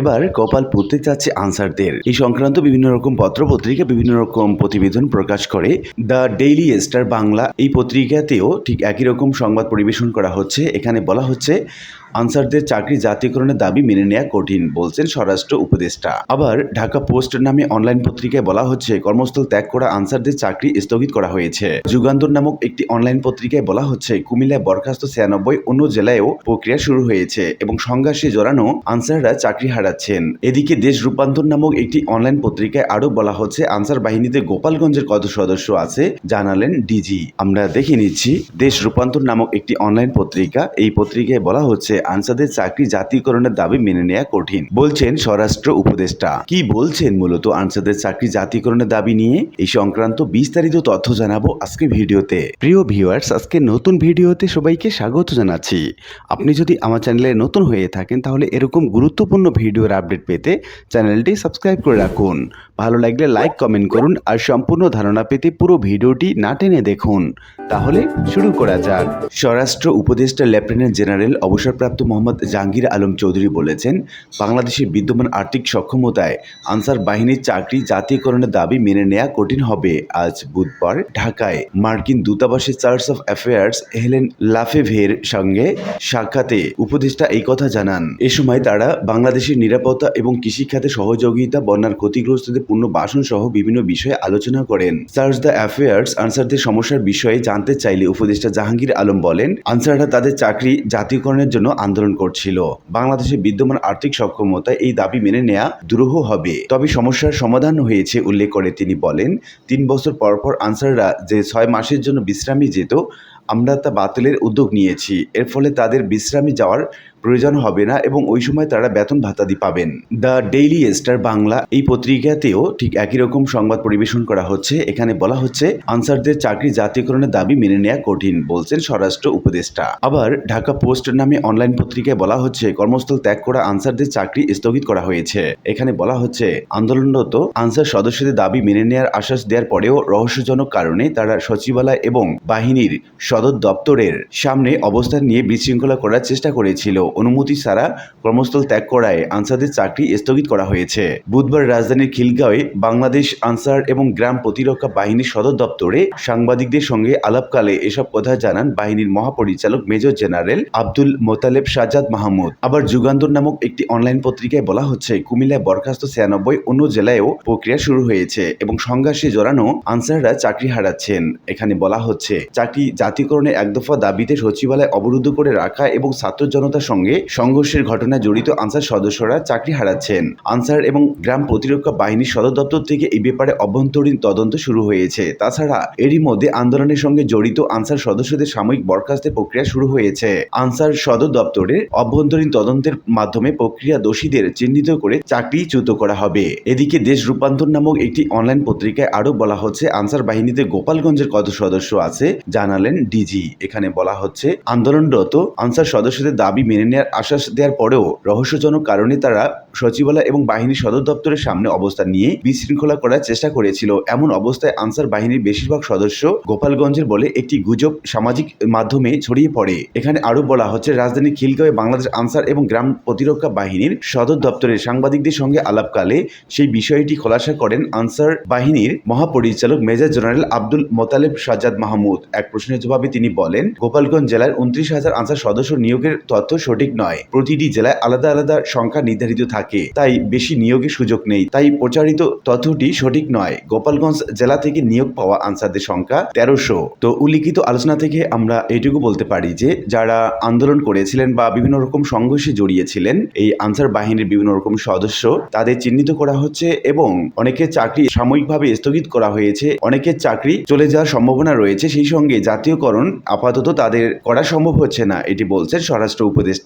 এবার কপাল পুঁততে চাচ্ছে আনসারদের। এই সংক্রান্ত বিভিন্ন রকম পত্র পত্রিকা বিভিন্ন রকম প্রতিবেদন প্রকাশ করে দ্য ডেইলি স্টার বাংলা। এই পত্রিকাতেও ঠিক একই রকম সংবাদ পরিবেশন করা হচ্ছে। এখানে বলা হচ্ছে আনসারদের চাকরি জাতীয়করণের দাবি মেনে নেওয়া কঠিন, বলছেন স্বরাষ্ট্র উপদেষ্টা। আবার ঢাকা পোস্ট নামে অনলাইন পত্রিকায় বলা হচ্ছে, কর্মস্থল ত্যাগ করা আনসারদের চাকরি স্থগিত করা হয়েছে। যুগান্তর নামক একটি অনলাইন পত্রিকায় বলা হচ্ছে, কুমিল্লায় বরখাস্ত ছিয়ানব্বই অন্য জেলায়ও প্রক্রিয়া শুরু হয়েছে এবং সংঘর্ষে জড়ানো আনসাররা চাকরি হারাচ্ছেন। এদিকে দেশ রূপান্তর নামক একটি অনলাইন পত্রিকায় আরও বলা হচ্ছে, আনসার বাহিনীতে গোপালগঞ্জের কত সদস্য আছে জানালেন ডিজি। আমরা দেখে নিচ্ছি, দেশ রূপান্তর নামক একটি অনলাইন পত্রিকা, এই পত্রিকায় বলা হচ্ছে আনসারদের চাকরি জাতীয়করণের দাবি মেনে নেওয়া কঠিন, বলছেন স্বরাষ্ট্র উপদেষ্টা। কি বলছেন মূলত আনসারদের চাকরি জাতীয়করণের দাবি নিয়ে? এই সংক্রান্ত বিস্তারিত তথ্য জানাব আজকে ভিডিওতে। প্রিয় ভিউয়ার্স আজকে নতুন ভিডিওতে সবাইকে স্বাগত জানাচ্ছি। আপনি যদি আমার চ্যানেলে নতুন হয়ে থাকেন, তাহলে এরকম গুরুত্বপূর্ণ ভিডিওর আপডেট পেতে চ্যানেলটি সাবস্ক্রাইব করে রাখুন। ভালো লাগলে লাইক, কমেন্ট করুন আর সম্পূর্ণ ধারণা পেতে পুরো ভিডিওটি না টেনে দেখুন। তাহলে শুরু করা যাক। স্বরাষ্ট্র উপদেষ্টা লেফটেন্যান্ট জেনারেল অবসরপ্রাপ্ত মোহাম্মদ জাহাঙ্গীর আলম চৌধুরী বলেছেন বাংলাদেশের বিদ্যমান আর্থিক সক্ষমতায় আনসার বাহিনীর চাকরি জাতীয়করণের দাবি মেনে নেওয়া কঠিন হবে। আজ বুধবার ঢাকায় মার্কিন দূতাবাসের চার্চ অফ অ্যাফেয়ার্স হেলেন লাফেভের সঙ্গে সাক্ষাতে উপদেষ্টা এই কথা জানান। এ সময় তারা বাংলাদেশের নিরাপত্তা এবং কৃষিখাতে সহযোগিতা বন্যার ক্ষতিগ্রস্তদের পূর্ণ বাসন সহ বিভিন্ন বিষয়ে আলোচনা করেন। চার্চ দ্য অ্যাফেয়ার্স আনসারদের সমস্যার বিষয়ে জানতে চাইলে উপদেষ্টা জাহাঙ্গীর আলম বলেন, আনসাররা তাদের চাকরি জাতীয়করণের জন্য আন্দোলন করছিল। বাংলাদেশের বিদ্যমান আর্থিক সক্ষমতা এই দাবি মেনে নেয়া দুরূহ হবে। তবে সমস্যার সমাধান হয়েছে উল্লেখ করে তিনি বলেন, তিন বছর পরপর পর আনসাররা যে ছয় মাসের জন্য বিশ্রামে যেত, আমরা তা বাতিলের উদ্যোগ নিয়েছি। এর ফলে তাদের বিশ্রামে যাওয়ার প্রয়োজন হবে না এবং ওই সময় তারা বেতন ভাতাদি পাবেন। দ্য ডেইলি স্টার বাংলা এই পত্রিকাতেও ঠিক একই রকম সংবাদ পরিবেশন করা হচ্ছে। এখানে বলা হচ্ছে, আনসারদের চাকরি জাতীয়করণের দাবি মেনে নেওয়া কঠিন, বলছেন স্বরাষ্ট্র উপদেষ্টা। আবার ঢাকা পোস্ট নামে অনলাইন পত্রিকায় বলা হচ্ছে, কর্মস্থল ত্যাগ করা আনসারদের চাকরি স্থগিত করা হয়েছে। এখানে বলা হচ্ছে, আন্দোলনরত আনসার সদস্যদের দাবি মেনে নেওয়ার আশ্বাস দেওয়ার পরেও রহস্যজনক কারণে তারা সচিবালয় এবং বাহিনীর সদর দপ্তরের সামনে অবস্থান নিয়ে বিশৃঙ্খলা করার চেষ্টা করেছিল। অনুমতি ছাড়া কর্মস্থল ত্যাগ করায় আনসারদের চাকরি স্থগিত করা হয়েছে। বুধবার রাজধানীর খিলগাঁওয়ে বাংলাদেশ আনসার এবং গ্রাম প্রতিরক্ষা বাহিনীর সদর দপ্তরে সাংবাদিকদের সঙ্গে আলাপকালে এসব কথা জানান বাহিনীর মহাপরিচালক মেজর জেনারেল আব্দুল মোতালেব সাজাদ মাহমুদ। আবার যুগান্তর নামক একটি অনলাইন পত্রিকায় বলা হচ্ছে, কুমিল্লায় বরখাস্ত ছিয়ানব্বই অন্য জেলায়ও প্রক্রিয়া শুরু হয়েছে এবং সংঘর্ষে জড়ানো আনসাররা চাকরি হারাচ্ছেন। এখানে বলা হচ্ছে, চাকরি জাতীয়করণের একদফা দাবিতে সচিবালয় অবরুদ্ধ করে রাখা এবং ছাত্র জনতার সঙ্গে সংঘর্ষের ঘটনায় জড়িত আনসার সদস্যরা চাকরি হারাচ্ছেন। আনসার এবং গ্রাম প্রতিরক্ষা বাহিনীর সদর দপ্তর থেকে এই ব্যাপারে অভ্যন্তরীণ তদন্ত শুরু হয়েছে। তাছাড়া এরই মধ্যে আন্দোলনের সঙ্গে জড়িত আনসার সদস্যদের সাময়িক বরখাস্তের প্রক্রিয়া শুরু হয়েছে। আনসার সদর দপ্তরের অভ্যন্তরীণ তদন্তের মাধ্যমে প্রক্রিয়া দোষীদের চিহ্নিত করে চাকরিচ্যুত করা হবে। এদিকে দেশ রূপান্তর নামক একটি অনলাইন পত্রিকায় আরও বলা হচ্ছে, আনসার বাহিনীতে গোপালগঞ্জের কত সদস্য আছে জানালেন ডিজি। এখানে বলা হচ্ছে, আন্দোলনরত আনসার সদস্যদের দাবি মেনে নেওয়ার আশ্বাস দেওয়ার পরেও রহস্যজনক কারণে তারা সচিবালয় এবং বাহিনীর সদর দপ্তরের সামনে অবস্থান নিয়ে বিশৃঙ্খলা করার চেষ্টা করেছিল। এমন অবস্থায় আনসার বাহিনীর বেশিরভাগ সদস্য গোপালগঞ্জের বলে একটি গুজব সামাজিক মাধ্যমে ছড়িয়ে পড়ে। এখানে আরও বলা হচ্ছে, রাজধানী খিলগাঁওয়ে বাংলাদেশ আনসার এবং গ্রাম প্রতিরক্ষা বাহিনীর সদর দপ্তরের সাংবাদিকদের সঙ্গে আলাপকালে সেই বিষয়টি খোলাসা করেন আনসার বাহিনীর মহাপরিচালক মেজর জেনারেল আব্দুল মোতালেব সাজাদ মাহমুদ। এক প্রশ্নের জবাবে তিনি বলেন, গোপালগঞ্জ জেলার উনত্রিশ হাজার আনসার সদস্য নিয়োগের তথ্য সঠিক নয়। প্রতিটি জেলায় আলাদা আলাদা সংখ্যা নির্ধারিত থাকে। তাই বেশি নিয়োগের সুযোগ নেই। তাই প্রচারিত তথ্যটি সঠিক নয়। গোপালগঞ্জ জেলা থেকে নিয়োগ পাওয়া আনসারদের সংখ্যা তেরোশো। তো উল্লিখিত আলোচনা থেকে আমরা এইটুকু বলতে পারি যে, যারা আন্দোলন করেছিলেন বা বিভিন্ন রকম সংঘর্ষে জড়িয়েছিলেন, এই আনসার বাহিনীর বিভিন্ন রকম সদস্য, তাদের চিহ্নিত করা হচ্ছে এবং অনেকের চাকরি সাময়িকভাবে স্থগিত করা হয়েছে অনেকের চাকরি চলে যাওয়ার সম্ভাবনা রয়েছে। সেই সঙ্গে জাতীয়করণ আপাতত তাদের করা সম্ভব হচ্ছে না, এটি বলছেন স্বরাষ্ট্র উপদেষ্টা